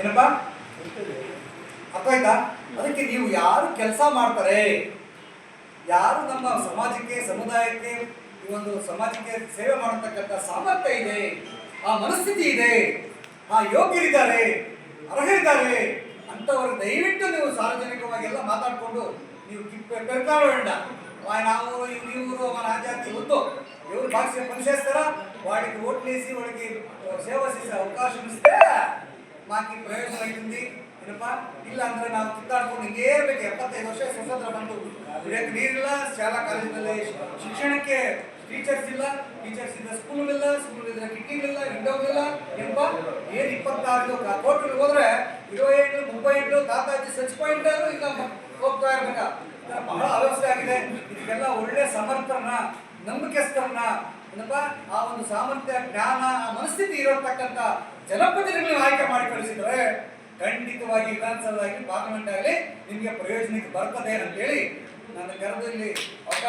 ಏನಪ್ಪ? ಅರ್ಥ ಆಯ್ತಾ ಅದಕ್ಕೆ ನೀವು ಯಾರು ಕೆಲಸ ಮಾಡ್ತಾರೆ? ಯಾರು ನಮ್ಮ ಸಮಾಜಕ್ಕೆ, ಸಮುದಾಯಕ್ಕೆ, ಈ ಒಂದು ಸಮಾಜಕ್ಕೆ ಸೇವೆ ಮಾಡತಕ್ಕಂಥ ಸಾಮರ್ಥ್ಯ ಇದೆ? ಆ ಮನಸ್ಥಿತಿ ಇದೆ? ಆ ಯೋಗ್ಯರಿದ್ದಾರೆ? ಅರ್ಹರಿದ್ದಾರೆ? ಅಂತವರ ದಯವಿಟ್ಟು ನೀವು ಸಾರ್ವಜನಿಕವಾಗಿ ಎಲ್ಲ ಮಾತಾಡಿಕೊಂಡು ನೀವು ಕರ್ಕಾರೋಣ ನಾವು, ಇವರು ಅವನ ಜಾತಿ ಹೊತ್ತು ಇವರು ಭಾಷೆ ಪರಿಚಯಿಸ್ತಾರ ವಾಡಿಗೆ ಓಟ್ಲೇಸಿ ಒಳಗೆ ಸೇವಿಸಿ ಅವಕಾಶ ಬಾಕಿ ಪ್ರಯೋಜನ ಐತಿ ಏನಪ್ಪ? ಇಲ್ಲ ಅಂದ್ರೆ ನಾವು ಕಿತ್ತಾಡ್ಕೊಂಡು ಹಿಂಗೆ ಇರ್ಬೇಕು ಎಪ್ಪತ್ತೈದು ವರ್ಷ ಸ್ವತಂತ್ರ ಬಂತು. ಕುಡಿಯಕ್ಕೆ ನೀರಿಲ್ಲ, ಶಾಲಾ ಕಾಲೇಜಿನಲ್ಲಿ ಶಿಕ್ಷಣಕ್ಕೆ ಟೀಚರ್ಸ್ ಇಲ್ಲ ಟೀಚರ್ಸ್ ಇದ್ದ ಸ್ಕೂಲ್ ಇಲ್ಲ ಸ್ಕೂಲ್ ಇದ್ದ ಕಿಟಕಿಗಳಿಲ್ಲ ವಿಂಡೋಗಿಲ್ಲ ಎಂಬ ಏನ್ ಇಪ್ಪತ್ತಾರು ಕೋರ್ಟ್ಗೆ ಹೋದ್ರೆ ಇರೋ ಎಂಟು ಮುಂಬೈ ಎಂಟು ತಾತಾಜಿ ಸಚ್ ಪಾಯಿಂಟ್ ಈಗ ಹೋಗ್ತಾ ಇರ್ಬೇಕಾ? ಬಹಳ ಆಲೋಚನೆ ಆಗಿದೆ. ಇದಕ್ಕೆಲ್ಲ ಒಳ್ಳೆ ಸಮರ್ಥನ ನಂಬಿಕೆಸ್ತರನ್ನ ಏನಪ್ಪ? ಆ ಒಂದು ಸಾಮರ್ಥ್ಯ, ಜ್ಞಾನ, ಆ ಮನಸ್ಥಿತಿ ಇರತಕ್ಕಂಥ ಜನಪ್ರತಿನಿಧಿಗಳನ್ನ ಆಯ್ಕೆ ಮಾಡಿ ಕಳಿಸಿದ್ರೆ ಖಂಡಿತವಾಗಿ ವಿಧಾನಸಭೆಯಾಗಿ ಪಾರ್ಲಿಮೆಂಟ್ ಆಗಲಿ ನಿಮಗೆ ಪ್ರಯೋಜನಕ್ಕೆ ಬರ್ತದೆ ಅಂತೇಳಿ ನನ್ನ ಕರೆದು ಇಲ್ಲಿ ಅವಕಾಶ